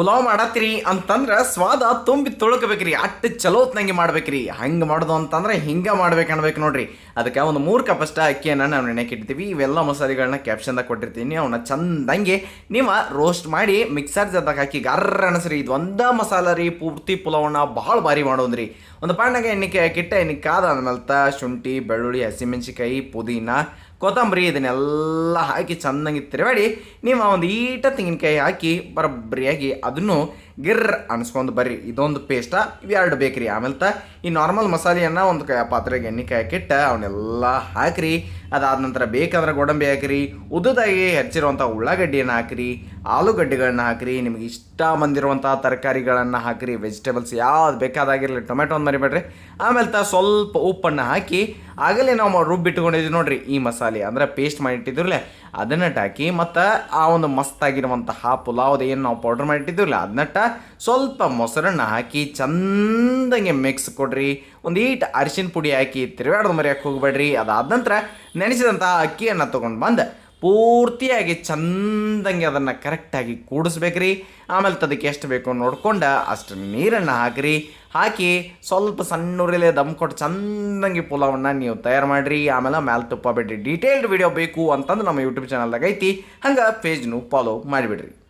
ಪುಲಾವ್ ಮಾಡತ್ತೀರಿ ಅಂತಂದ್ರೆ ಸ್ವಾದ ತುಂಬಿ ತುಳುಕಬೇಕ್ರಿ. ಅಟ್ಟು ಚಲೋತ್ನಂಗೆ ಮಾಡ್ಬೇಕ್ರಿ. ಹಂಗೆ ಮಾಡೋದು ಅಂತಂದ್ರೆ ಹಿಂಗೆ ಮಾಡ್ಬೇಕು ಅನ್ಬೇಕು ನೋಡ್ರಿ. ಅದಕ್ಕೆ ಒಂದು ಮೂರು ಕಪ್ ಅಷ್ಟ ಅಕ್ಕಿಯನ್ನು ನಾವು ನೆನೆಕ್ಕೆ ಇವೆಲ್ಲ ಮಸಾಲೆಗಳನ್ನ ಕ್ಯಾಪ್ಷನ್ದಾಗ ಕೊಟ್ಟಿರ್ತೀನಿ. ಅವನ್ನ ಚಂದಂಗೆ ನೀವು ರೋಸ್ಟ್ ಮಾಡಿ ಮಿಕ್ಸರ್ ಜೊತೆಗೆ ಹಾಕಿ ಗರ್ರ ಅನಿಸ್ರಿ ಇದು ಒಂದ ಮಸಾಲ ರೀ. ಪೂರ್ತಿ ಪುಲಾವನ್ನ ಭಾಳ ಭಾರಿ ಮಾಡೋದ್ರಿ. ಒಂದು ಪಾಂಡಾಗ ಎಣ್ಣೆ ಕಿಟ್ಟ ಎಣ್ಣೆ ಕಾದ ಆದ್ಮೇಲೆ ಶುಂಠಿ, ಬೆಳ್ಳುಳ್ಳಿ ಹಸಿಮೆಣಸಿಕಾಯಿ ಪುದೀನ ಕೊತ್ತಂಬರಿ ಇದನ್ನೆಲ್ಲ ಹಾಕಿ ಚೆನ್ನಾಗಿ ತಿರುವಾಡಿ ನೀವು ಒಂದು ಈಟ ತೆಂಗಿನಕಾಯಿ ಹಾಕಿ ಬರಬ್ಬರಿಯಾಗಿ ಅದನ್ನು ಗಿರ್ರ್ ಅನ್ಸ್ಕೊಂಡು ಬರ್ರಿ. ಇದೊಂದು ಪೇಸ್ಟ ಇವೆರಡು ಬೇಕ್ರಿ. ಆಮೇಲೆ ತ ಈ ನಾರ್ಮಲ್ ಮಸಾಲೆಯನ್ನು ಒಂದು ಪಾತ್ರೆಗೆ ಎಣ್ಣೆಕಾಯಿ ಹಾಕಿಟ್ಟ ಅವನ್ನೆಲ್ಲ ಹಾಕ್ರಿ. ಅದಾದ ನಂತರ ಬೇಕಾದ್ರೆ ಗೋಡಂಬಿ ಹಾಕಿರಿ, ಉದ್ದದಾಗಿ ಹೆಚ್ಚಿರುವಂಥ ಉಳ್ಳಾಗಡ್ಡಿಯನ್ನು ಹಾಕಿರಿ, ಆಲೂಗಡ್ಡೆಗಳನ್ನ ಹಾಕಿರಿ, ನಿಮಗೆ ಇಷ್ಟ ಬಂದಿರುವಂಥ ತರಕಾರಿಗಳನ್ನು ಹಾಕಿರಿ ವೆಜಿಟೇಬಲ್ಸ್ ಯಾವ್ದು ಬೇಕಾದಾಗಿರಲಿ ಟೊಮೆಟೊ ಒಂದು ಮರಿಬೇಡ್ರಿ. ಆಮೇಲೆ ತ ಸ್ವಲ್ಪ ಉಪ್ಪನ್ನು ಹಾಕಿ, ಆಗಲೇ ನಾವು ರುಬ್ಬಿಟ್ಕೊಂಡಿದ್ದೀವಿ ನೋಡ್ರಿ, ಈ ಮಸಾಲೆ. ಅಂದರೆ ಪೇಸ್ಟ್ ಮಾಡಿಟ್ಟಿದ್ರಲ್ಲ, ಅದನ್ನ ಹಾಕಿ ಮತ್ತು ಆ ಒಂದು ಮಸ್ತಾಗಿರುವಂತಹ ಪುಲಾವ್ದು ಏನು ನಾವು ಪೌಡ್ರ್ ಮಾಡಿಟ್ಟಿದ್ದೀವಲ್ಲ ಅದನ್ನಟ್ಟ ಸ್ವಲ್ಪ ಮೊಸರನ್ನ ಹಾಕಿ, ಚಂದಂಗೆ ಮಿಕ್ಸ್ ಕೊಡ್ರಿ. ಒಂದು ಈಟ್ ಅರಿಶಿನ ಪುಡಿ ಹಾಕಿ, ತಿರುಗಾಡೋದು ಮರಿಯಕ್ಕೆ ಹೋಗಬೇಡ್ರಿ. ಅದಾದ ನಂತರ ನೆನೆಸಿದಂತಹ ಅಕ್ಕಿಯನ್ನು ತೊಗೊಂಡು ಬಂದು ಪೂರ್ತಿಯಾಗಿ ಚಂದಂಗೆ ಅದನ್ನು ಕರೆಕ್ಟಾಗಿ ಕೂಡಿಸ್ಬೇಕ್ರಿ. ಆಮೇಲೆ ಅದಕ್ಕೆ ಎಷ್ಟು ಬೇಕು ನೋಡ್ಕೊಂಡು ಅಷ್ಟು ನೀರನ್ನು ಹಾಕಿರಿ. ಹಾಕಿ ಸ್ವಲ್ಪ ಸಣ್ಣ ದಮ್ ಕೊಟ್ಟು ಚಂದಂಗೆ ಪುಲಾವನ್ನು ನೀವು ತಯಾರು ಮಾಡಿರಿ. ಆಮೇಲೆ ಮ್ಯಾಲೆ ತುಪ್ಪ ಬಿಡ್ರಿ ಡೀಟೇಲ್ಡ್ ವಿಡಿಯೋ ಬೇಕು ಅಂತಂದ್ರೆ ನಮ್ಮ ಯೂಟ್ಯೂಬ್ ಚಾನಲ್ದಾಗ ಐತಿ. ಹಂಗೆ ಪೇಜ್ನು ಫಾಲೋ ಮಾಡಿಬಿಡ್ರಿ.